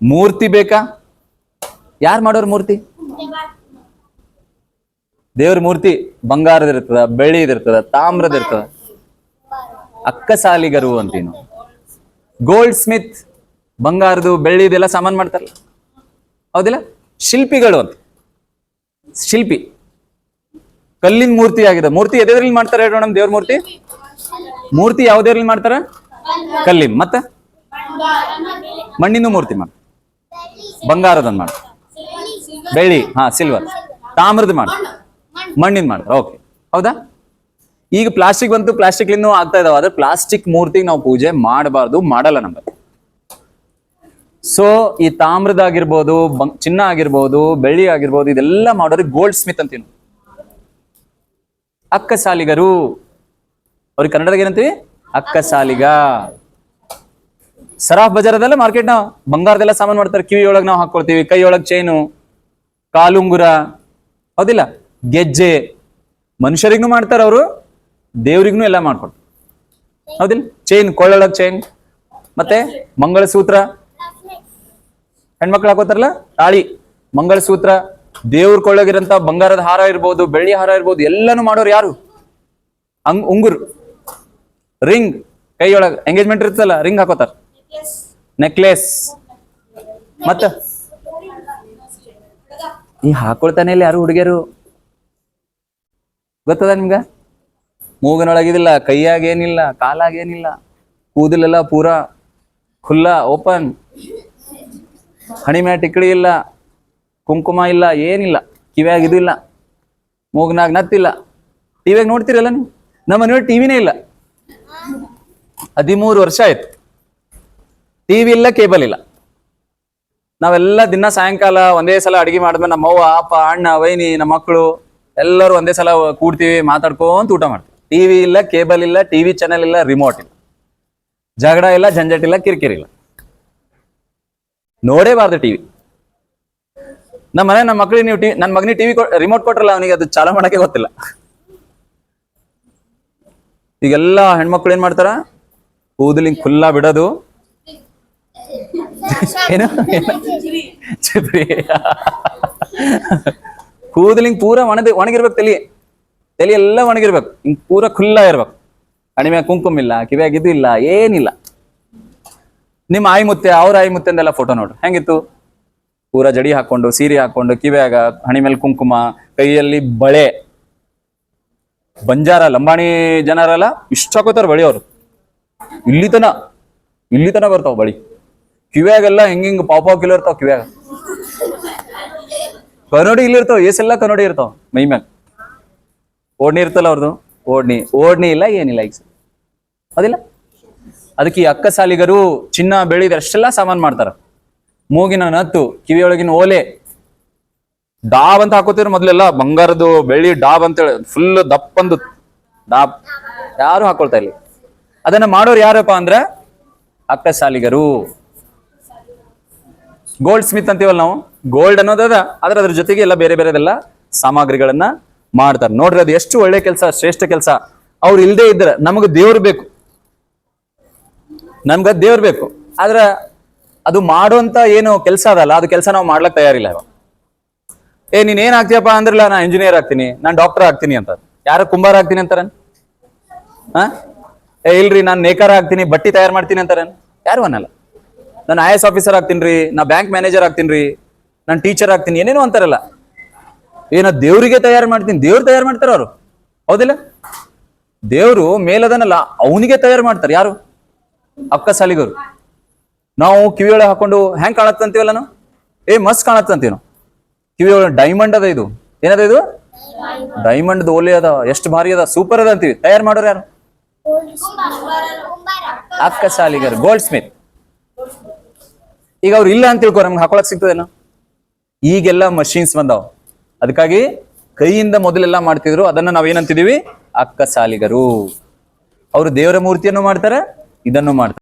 ಮೂರ್ತಿ ಬೇಕಾ? ಯಾರು ಮಾಡೋರು ಮೂರ್ತಿ? ದೇವ್ರ ಮೂರ್ತಿ ಬಂಗಾರದ ಇರ್ತದ, ಬೆಳ್ಳಿ ಇರ್ತದ, ತಾಮ್ರದ ಇರ್ತದ. ಅಕ್ಕಸಾಲಿಗರು ಅಂತೀನಿ. ಗೋಲ್ಡ್ ಸ್ಮಿತ್ ಬಂಗಾರದು ಬೆಳ್ಳಿದೆಲ್ಲ ಸಾಮಾನು ಮಾಡ್ತಾರಲ್ಲ. ಹೌದಿಲ್ಲ? ಶಿಲ್ಪಿಗಳು ಅಂತ. ಶಿಲ್ಪಿ. ಕಲ್ಲಿನ ಮೂರ್ತಿ ಆಗಿದೆ. ಮೂರ್ತಿ ಎದ್ರಲ್ಲಿ ಮಾಡ್ತಾರೆ ಹೇಳೋಣ ನಮ್ಮ ದೇವ್ರ ಮೂರ್ತಿ? ಮೂರ್ತಿ ಯಾವ ದೇವ್ರಲ್ಲಿ ಮಾಡ್ತಾರ? ಕಲ್ಲಿನ. ಮತ್ತ? ಮಣ್ಣಿನ ಮೂರ್ತಿ ಮಾಡ್ತಾರೆ. ಬಂಗಾರದನ್ ಮಾಡ್ತಾರೆ ಬೆಳ್ಳಿ, ಹಾ ಸಿಲ್ವರ್ ತಾಮ್ರದ ಮಾಡ್ತಾರೆ ಮಣ್ಣಿನ ಮಾಡ್ತಾರೆ ಓಕೆ. ಹೌದಾ? ಈಗ ಪ್ಲಾಸ್ಟಿಕ್ ಬಂತು ಪ್ಲಾಸ್ಟಿಕ್ ಲಿಂದ ಆಗ್ತಾ ಇದಾವ. ಆದ್ರೆ ಪ್ಲಾಸ್ಟಿಕ್ ಮೂರ್ತಿಗೆ ನಾವು ಪೂಜೆ ಮಾಡಬಾರ್ದು, ಮಾಡಲ್ಲ ನಮ್ಗೆ. ಸೊ ಈ ತಾಮ್ರದಾಗಿರ್ಬೋದು ಬಂ- ಚಿನ್ನ ಆಗಿರ್ಬೋದು, ಬೆಳ್ಳಿ ಆಗಿರ್ಬೋದು, ಇದೆಲ್ಲ ಮಾಡೋರಿಗೆ ಗೋಲ್ಡ್ ಸ್ಮಿತ್ ಅಂತೀವಿ ಅಕ್ಕ ಸಾಲಿಗರು ಅವ್ರಿಗೆ ಕನ್ನಡದಾಗ ಏನಂತೀವಿ? ಅಕ್ಕಸಾಲಿಗ. ಸರಾಫ್ ಬಜಾರದಲ್ಲ ಮಾರ್ಕೆಟ್ ನಾವು. ಬಂಗಾರದೆಲ್ಲ ಸಾಮಾನು ಮಾಡ್ತಾರೆ. ಕಿವಿ ಒಳಗೆ ನಾವು ಹಾಕೊಳ್ತೀವಿ. ಕೈ ಒಳಗೆ ಚೈನು ಕಾಲುಂಗುರ ಹೌದಿಲ್ಲ? ಗೆಜ್ಜೆ. ಮನುಷ್ಯರಿಗೂ ಮಾಡ್ತಾರೆ ಅವರು ದೇವರಿಗೂ ಎಲ್ಲ ಮಾಡ್ಕೊಡ್ತಾರೆ. ಹೌದಿಲ್ಲ? ಚೈನ್ ಕೊಳ್ಳೊಳಗೆ ಚೈನ್ ಮತ್ತೆ ಮಂಗಳಸೂತ್ರ. ಹೆಣ್ಮಕ್ಳು ಹಾಕೋತಾರಲ್ಲ? ತಾಳಿ. ಮಂಗಳಸೂತ್ರ. ದೇವ್ರ ಕೊಳ್ಳೋಗಿರಂತ ಬಂಗಾರದ ಹಾರ ಇರ್ಬೋದು, ಬೆಳ್ಳಿ ಹಾರ ಇರ್ಬೋದು, ಎಲ್ಲಾನು ಮಾಡೋರು ಯಾರು? ಅಂಗ್, ಉಂಗುರ್. ರಿಂಗ್. ಕೈಯೊಳಗೆ ಎಂಗೇಜ್ಮೆಂಟ್ ಇರ್ತಲ್ಲ ರಿಂಗ್ ಹಾಕೋತಾರ. ನೆಕ್ಲೆಸ್ ಮತ್ತ? ಈ ಹಾಕೊಳ್ತಾನೆ ಇಲ್ಲ ಯಾರು ಹುಡುಗಿಯರು? ಗೊತ್ತದ ನಿಮ್ಗ? ಮೂಗನೊಳಗಿದಿಲ್ಲ, ಕೈಯಾಗೇನಿಲ್ಲ ಏನಿಲ್ಲ ಕಾಲಾಗ ಏನಿಲ್ಲ ಕೂದಲೆಲ್ಲ ಪೂರಾ ಖುಲ್ಲ ಓಪನ್ ಹಣಿ ಟಿಕಡಿ ಟಿಕ್ಳಿ ಇಲ್ಲ, ಕುಂಕುಮ ಇಲ್ಲ, ಏನಿಲ್ಲ ಕಿವ್ಯಾಗ ಇದು ಇಲ್ಲ, ಮೂಗ್ನಾಗ ನತ್ತಿಲ್ಲ ಟಿವಿಯಾಗ ನೋಡ್ತೀರಲ್ಲ ನೀವು? ನಮ್ಮ ಟಿವಿನೇ ಇಲ್ಲ. ಹದಿಮೂರು ವರ್ಷ ಆಯ್ತು. ಟಿವಿ ಇಲ್ಲ ಕೇಬಲ್ ಇಲ್ಲ. ನಾವೆಲ್ಲ ದಿನ ಸಾಯಂಕಾಲ ಒಂದೇ ಸಲ ಅಡಿಗೆ ಮಾಡಿದ್ಮೇಲೆ ನಮ್ಮ ಅವ್ವ, ಅಪ್ಪ, ಅಣ್ಣ, ವೈನಿ, ನಮ್ಮ ಮಕ್ಕಳು ಎಲ್ಲರೂ ಒಂದೇ ಸಲ ಕೂಡ್ತೀವಿ, ಮಾತಾಡ್ಕೊಂತ ಊಟ ಮಾಡ್ತೀವಿ. ಟಿವಿ ಇಲ್ಲ ಕೇಬಲ್ ಇಲ್ಲ ಟಿವಿ ಚಾನೆಲ್ ಇಲ್ಲ ರಿಮೋಟ್ ಇಲ್ಲ. ಜಗಳ ಇಲ್ಲ ಜಂಜಟ್ ಇಲ್ಲ, ಕಿರಿಕಿರಿ ಇಲ್ಲ. ನೋಡೇಬಾರ್ದು ಟಿವಿ ನಮ್ಮ ಮನೆ, ನಮ್ಮ ಮಕ್ಕಳಿಗೆ ನೀವು ಟಿವಿ ನನ್ನ ಮಗನಿಗೆ ಟಿವಿ ರಿಮೋಟ್ ಕೊಟ್ರಲ್ಲ ಅವನಿಗೆ, ಅದು ಚಾಲೂ ಮಾಡಕ್ಕೆ ಗೊತ್ತಿಲ್ಲ. ಈಗೆಲ್ಲ ಹೆಣ್ಮಕ್ಳು ಏನ್ ಮಾಡ್ತಾರ? ಕೂದಲಿಂಗ್ ಖುಲ್ಲಾ ಬಿಡೋದು. ಏನು? ಚಿಪ್ರಿ ಕೂದಲಿಂಗ್ ಪೂರ ಒಣದ ಒಣಗಿರ್ಬೇಕು ತಲಿ. ತಲಿ ಎಲ್ಲ ಒಣಗಿರ್ಬೇಕು. ಹಿಂಗ್ ಪೂರ ಖುಲ್ಲಾ ಇರ್ಬೇಕು ಕಣಿಮೆ ಕುಂಕುಮ ಇಲ್ಲ ಕಿವ್ಯಾಗ ಇದು ಇಲ್ಲ ಏನಿಲ್ಲ. ನಿಮ್ಮ ಆಯಿ ಮುತ್ತೆ ಅವ್ರ ಆಯಿ ಮುತ್ತೆ ಅಂದೆಲ್ಲ ಫೋಟೋ ನೋಡ್ರಿ ಹೆಂಗಿತ್ತು? ಪೂರ ಜಡಿ ಹಾಕೊಂಡು ಸೀರೆ ಹಾಕೊಂಡು ಕಿವ್ಯಾಗ ಹಣಿ ಮೇಲೆ ಕುಂಕುಮ ಕೈಯಲ್ಲಿ ಬಳೆ. ಬಂಜಾರ ಲಂಬಾಣಿ ಜನರೆಲ್ಲ ಇಷ್ಟ ಹಾಕೋತಾರ ಬಳಿ ಅವರು ಇಲ್ಲಿತನ ಇಲ್ಲಿ ತನ ಬರ್ತಾವ ಬಳಿ. ಕಿವ್ಯಾಗೆಲ್ಲ ಹೆಂಗ್ ಹಿಂಗ ಪಾಪ ಕಿಲೋ ಇರ್ತಾವ ಕಿವ್ಯಾಗ? ಕನ್ನಡಿ ಇಲ್ಲಿ ಇರ್ತಾವ ಏಸೆಲ್ಲ ಕನ್ನಡಿ ಇರ್ತಾವ, ಮೈ ಮ್ಯಾಲ. ಓಡ್ನಿ ಇರ್ತಲ್ಲ ಅವ್ರದ್ದು ಓಡ್ನಿ. ಓಡ್ನಿ ಇಲ್ಲ, ಏನಿಲ್ಲ ಈಗ. ಅದಿಲ್ಲ? ಅದಕ್ಕೆ ಅಕ್ಕ ಸಾಲಿಗರು ಚಿನ್ನ ಬೆಳಿದ ಅಷ್ಟೆಲ್ಲ ಸಾಮಾನು ಮಾಡ್ತಾರ. ಮೂಗಿನ ನತ್ತು, ಕಿವಿಯೊಳಗಿನ ಓಲೆ. ಡಾಬ್ ಅಂತ ಹಾಕೋತಿದ್ರು ಮೊದ್ಲೆಲ್ಲ, ಬಂಗಾರದ್ದು ಬೆಳ್ಳಿ ಡಾಬ್ ಅಂತೇಳಿ ಫುಲ್ ದಪ್ಪಂದು ಡಾಬ್. ಯಾರು ಹಾಕೊಳ್ತಾ ಇಲ್ಲಿ. ಅದನ್ನ ಮಾಡೋರು ಯಾರಪ್ಪ ಅಂದ್ರೆ ಅಕ್ಕ ಸಾಲಿಗರು. ಗೋಲ್ಡ್ ಸ್ಮಿತ್ ಅಂತೀವಲ್ಲ ನಾವು? ಗೋಲ್ಡ್ ಅನ್ನೋದದ ಆದ್ರೆ ಅದ್ರ ಜೊತೆಗೆ ಎಲ್ಲ ಬೇರೆ ಬೇರೆದೆಲ್ಲ ಸಾಮಗ್ರಿಗಳನ್ನ ಮಾಡ್ತಾರೆ. ನೋಡ್ರಿ, ಅದು ಎಷ್ಟು ಒಳ್ಳೆ ಕೆಲಸ, ಶ್ರೇಷ್ಠ ಕೆಲಸ. ಅವ್ರು ಇಲ್ಲದೆ ಇದ್ರೆ ನಮಗೆ ದೇವ್ರು ಬೇಕು. ನಮ್ಗ ದೇವ್ರು ಬೇಕು. ಆದ್ರೆ ಅದು ಮಾಡುವಂತ ಏನು ಕೆಲಸ ಅದಲ್ಲ, ಅದು ಕೆಲಸ ನಾವು ಮಾಡ್ಲಕ್ ತಯಾರಿಲ್ಲ ಇವಾಗ. ಏ, ನೀನ್ ಏನ್ ಆಗ್ತೀಯಪ್ಪ ಅಂದ್ರಲ್ಲ, ನಾ ಇಂಜಿನಿಯರ್ ಆಗ್ತೀನಿ, ನಾನ್ ಡಾಕ್ಟರ್ ಆಗ್ತೀನಿ ಅಂತ ಯಾರ ಕುಂಬಾರ ಆಗ್ತೀನಿ ಅಂತಾರ ಏ, ಇಲ್ರಿ, ನಾನ್ ನೇಕಾರ ಆಗ್ತೀನಿ, ಬಟ್ಟಿ ತಯಾರು ಮಾಡ್ತೀನಿ ಅಂತಾರ ಯಾರು ಅನ್ನಲ್ಲ. ನಾನು ಐ ಎಸ್ ಆಫೀಸರ್ ಆಗ್ತೀನಿ ರೀ ನಾ ಬ್ಯಾಂಕ್ ಮ್ಯಾನೇಜರ್ ಆಗ್ತೀನಿ ರೀ ನಾನು ಟೀಚರ್ ಆಗ್ತೀನಿ ಏನೇನೋ ಅಂತಾರಲ್ಲ. ಏನೋ ದೇವರಿಗೆ ತಯಾರು ಮಾಡ್ತೀನಿ ದೇವ್ರು ತಯಾರು ಮಾಡ್ತಾರ ಅವರು. ಹೌದಿಲ್ಲ? ದೇವರು ಮೇಲದನಲ್ಲ ಅವನಿಗೆ ತಯಾರು ಮಾಡ್ತಾರೆ ಯಾರು? ಅಕ್ಕ ಸಾಲಿಗರು ನಾವು ಕಿವಿಯೊಳಗೆ ಹಾಕೊಂಡು ಹೆಂಗ್ ಕಾಣತ್ತಂತೀವಲ್ಲ ನಾವು? ಏ ಮಸ್ತ್ ಕಾಣತ್ತಂತೀವಿ ನಾವು. ಕಿವಿಯೊಳಗೆ ಡೈಮಂಡ್ ಅದ ಇದು. ಏನದ ಇದು? ಡೈಮಂಡ್ ಓಲೆ ಅದ ಎಷ್ಟು ಭಾರಿ ಅದ ಸೂಪರ್ ಅದ ಅಂತೀವಿ. ತಯಾರು ಮಾಡೋರು ಯಾರು? ಅಕ್ಕ ಸಾಲಿಗರು ಗೋಲ್ಡ್ ಸ್ಮಿತ್ ಈಗ ಅವ್ರು ಇಲ್ಲ ಅಂತ ತಿಳ್ಕೊ, ನಮ್ಗೆ ಹಾಕೊಳಕ್ ಸಿಗ್ತದೇನು? ಈಗೆಲ್ಲ ಮಷಿನ್ಸ್ ಬಂದಾವ. ಅದಕ್ಕಾಗಿ ಕೈಯಿಂದ ಮೊದಲೆಲ್ಲ ಮಾಡ್ತಿದ್ರು, ಅದನ್ನ ನಾವೇನಂತಿದೀವಿ ಅಕ್ಕ ಸಾಲಿಗರು ಅವರು ದೇವರ ಮೂರ್ತಿಯನ್ನು ಮಾಡ್ತಾರೆ, ಇದನ್ನು ಮಾಡ್ತಾರೆ.